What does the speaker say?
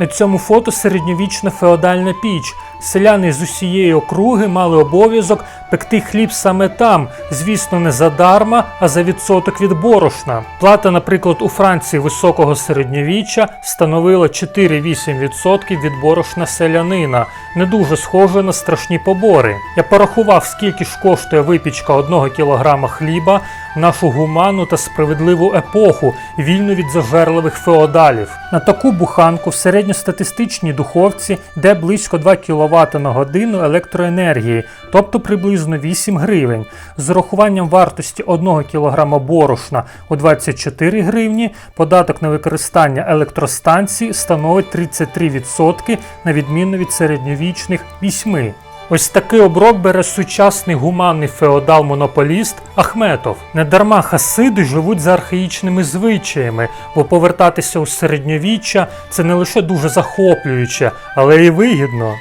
На цьому фото середньовічна феодальна піч. Селяни з усієї округи мали обов'язок пекти хліб саме там, звісно, не задарма, а за відсоток від борошна. Плата, наприклад, у Франції високого середньовіччя становила 4-8% від борошна селянина, не дуже схоже на страшні побори. Я порахував, скільки ж коштує випічка одного кілограма хліба нашу гуманну та справедливу епоху, вільну від зажерливих феодалів. На таку буханку в середньостатистичній духовці йде близько 2 кВт на годину електроенергії, тобто приблизно 8 гривень. З урахуванням вартості 1 кг борошна у 24 гривні, податок на використання електростанції становить 33% на відміну від середньовічних 8. Ось такий оброк бере сучасний гуманний феодал-монополіст Ахметов. Недарма хасиди живуть за архаїчними звичаями, бо повертатися у середньовіччя це не лише дуже захоплююче, але й вигідно.